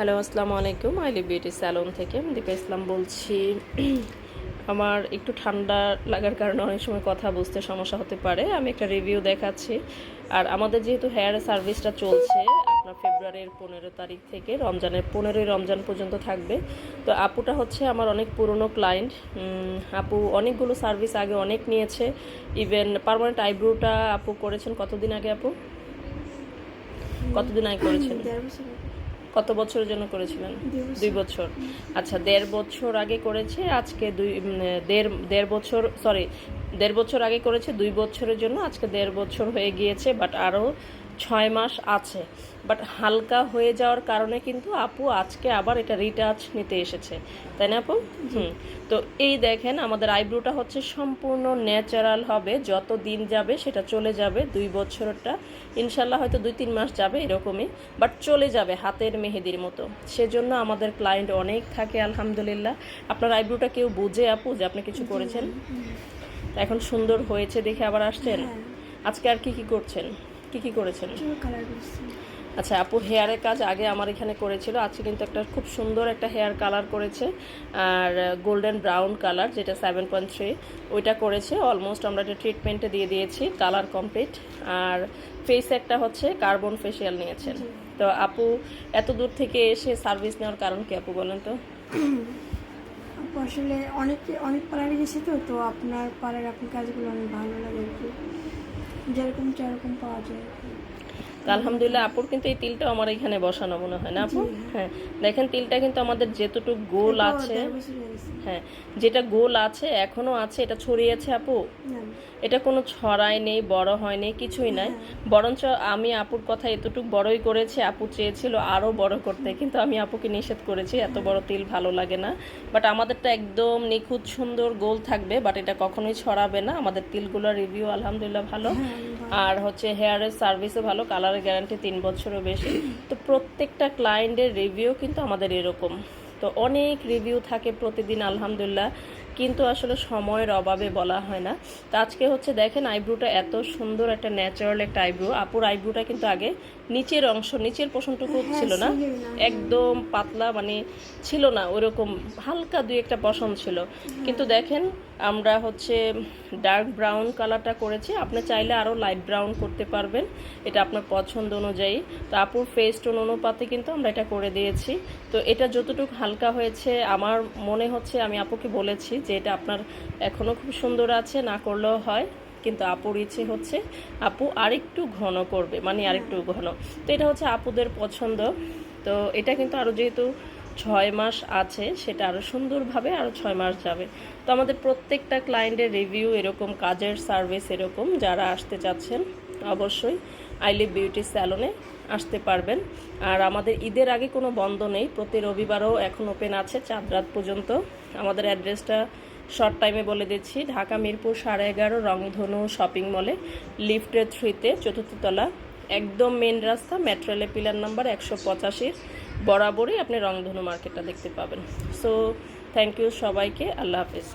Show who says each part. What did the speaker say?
Speaker 1: Hello, আসসালামু আলাইকুম। আইলি বিউটি স্যালন থেকে আমি দীপা ইসলাম বলছি। আমার একটু ঠান্ডা লাগার কারণে অনেক সময় কথা বুঝতে সমস্যা হতে পারে। আমি একটা রিভিউ দেখাচ্ছি। আর আমাদের যেহেতু হেয়ার সার্ভিসটা চলছে, আপনার ফেব্রুয়ারির পনেরো তারিখ থেকে রমজানের, পনেরোই রমজান পর্যন্ত থাকবে। তো আপুটা হচ্ছে আমার অনেক পুরনো ক্লায়েন্ট আপু অনেকগুলো সার্ভিস আগে অনেক নিয়েছে। ইভেন পারমানেন্ট আইব্রোটা আপু করেছেন কতদিন আগে আপু? কতদিন আগে করেছেন। কত বছরের জন্য করেছিলেন
Speaker 2: দুই বছর।
Speaker 1: আচ্ছা দেড় বছর আগে করেছে আজকে দুই দেড় দেড় বছর সরি দেড় বছর আগে করেছে দুই বছরের জন্য আজকে দেড় বছর হয়ে গিয়েছে বাট আরও ছয় মাস আছে। বাট হালকা হয়ে যাওয়ার কারণে কিন্তু আপু আজকে আবার এটা রিটাচ নিতে এসেছে। তাই না আপু? হুম। তো এই দেখেন আমাদের আইব্রোটা হচ্ছে সম্পূর্ণ ন্যাচারাল হবে। যত দিন যাবে সেটা চলে যাবে দুই বছরটা। ইনশাল্লাহ হয়তো দুই তিন মাস যাবে এরকমই। বাট চলে যাবে হাতের মেহেদির মতো। সেজন্য আমাদের ক্লায়েন্ট অনেক থাকে আলহামদুলিল্লাহ। আপনার আইব্রোটা কেউ বুঝে আপু যে আপনি কিছু করেছেন? এখন সুন্দর হয়েছে দেখে আবার আসছেন?
Speaker 2: হ্যাঁ।
Speaker 1: আজকে আর কি কি করছেন? কি কি করেছেন
Speaker 2: কালার করছি।
Speaker 1: আচ্ছা আপু হেয়ারের কাজ আগে আমার এখানে করেছিল আজকে কিন্তু একটা খুব সুন্দর একটা হেয়ার কালার করেছে আর গোল্ডেন ব্রাউন কালার যেটা সেভেন পয়েন্ট থ্রি ওইটা করেছে অলমোস্ট আমরা এটা ট্রিটমেন্টে দিয়ে দিয়েছি কালার কমপ্লিট আর ফেস একটা হচ্ছে কার্বন ফেসিয়াল নিয়েছেন। তো আপু এত দূর থেকে এসে সার্ভিস নেওয়ার কারণ কি আপু বলেন তো?
Speaker 2: আপু আসলে অনেক অনেক পার্লারে গেছি তো তো আপনার পার্লার আপনার কাজগুলো অনেক ভালো লাগে যেরকম সেরকম পাওয়া যায় আর কি।
Speaker 1: তো আলহামদুলিল্লাহ আপুর কিন্তু এই তিলটা আমার এখানে বসানো মনে হয় না আপু? হ্যাঁ দেখেন তিলটা কিন্তু আমাদের যেতটুকু গোল আছে।
Speaker 2: হয়ে।
Speaker 1: হ্যাঁ যেটা গোল আছে এখনও আছে এটা ছড়িয়েছে আপু। এটা কোনো ছড়াই নেই বড় হয়নি কিছুই নাই। বরঞ্চ আমি আপুর কথা এতটুকু বড়ই করেছি আপু চেয়েছিল আরও বড় করতে কিন্তু আমি আপুকে নিষেধ করেছি এত বড় তিল ভালো লাগে না। বাট আমাদেরটা একদম নিখুঁত সুন্দর গোল থাকবে বাট এটা কখনোই ছড়াবে না। আমাদের তিলগুলোর রিভিউ আলহামদুলিল্লাহ ভালো। আর হচ্ছে হেয়ারের সার্ভিসও ভালো কালারের গ্যারান্টি তিন বছরও বেশি। তো প্রত্যেকটা ক্লায়েন্টের রিভিউ কিন্তু আমাদের এরকম। তো অনেক রিভিউ থাকে প্রতিদিন, আলহামদুলিল্লাহ। কিন্তু আসলে সময়ের অভাবে বলা হয় না। তো আজকে হচ্ছে দেখেন আইব্রুটা এত সুন্দর একটা ন্যাচারাল একটা আইব্রু আপুর আইব্রুটা কিন্তু আগে নিচের অংশ নিচের পোষণটুকু
Speaker 2: হ্যাঁ,
Speaker 1: ছিল না?
Speaker 2: ছিল না।
Speaker 1: একদম পাতলা মানে ছিল না ওরকম হালকা দুই একটা পশম ছিল। কিন্তু দেখেন আমরা হচ্ছে ডার্ক ব্রাউন কালারটা করেছি। আপনি চাইলে আরও লাইট ব্রাউন করতে পারবেন। এটা আপনার পছন্দ অনুযায়ী। তো আপুর ফেস টোন অনুপাতে কিন্তু আমরা এটা করে দিয়েছি। তো এটা যতটুকু হালকা হয়েছে আমার মনে হচ্ছে আমি আপুকে বলেছি যে এটা আপনার এখনও খুব সুন্দর আছে না করলেও হয়। কিন্তু আপুর ইচ্ছে হচ্ছে আপু আরেকটু ঘন করবে মানে আরেকটু ঘন। তো এটা হচ্ছে আপুদের পছন্দ। তো এটা কিন্তু আরও যেহেতু ছয় মাস আছে সেটা আরও সুন্দরভাবে আরও ছয় মাস যাবে। তো আমাদের প্রত্যেকটা ক্লায়েন্টের রিভিউ এরকম কাজের সার্ভিস এরকম যারা আসতে চাচ্ছেন অবশ্যই আইলিভ বিউটি স্যালনে আসতে পারবেন। আর আমাদের ঈদের আগে কোনো বন্ধ নেই প্রতি রবিবারও এখন ওপেন আছে চাঁদ রাত পর্যন্ত। আমাদের অ্যাড্রেসটা শর্ট টাইমে বলে দিচ্ছি, ঢাকা, মিরপুর, সাড়ে এগারো, রংধনু শপিং মলে লিফটের থ্রিতে চতুর্থ তলা, একদম মেন রাস্তা মেট্রোলে পিলার নাম্বার একশো পঁচাশির বরাবরই আপনি রংধনু মার্কেটটা দেখতে পাবেন। সো থ্যাংক ইউ সবাইকে, আল্লাহ হাফিজ।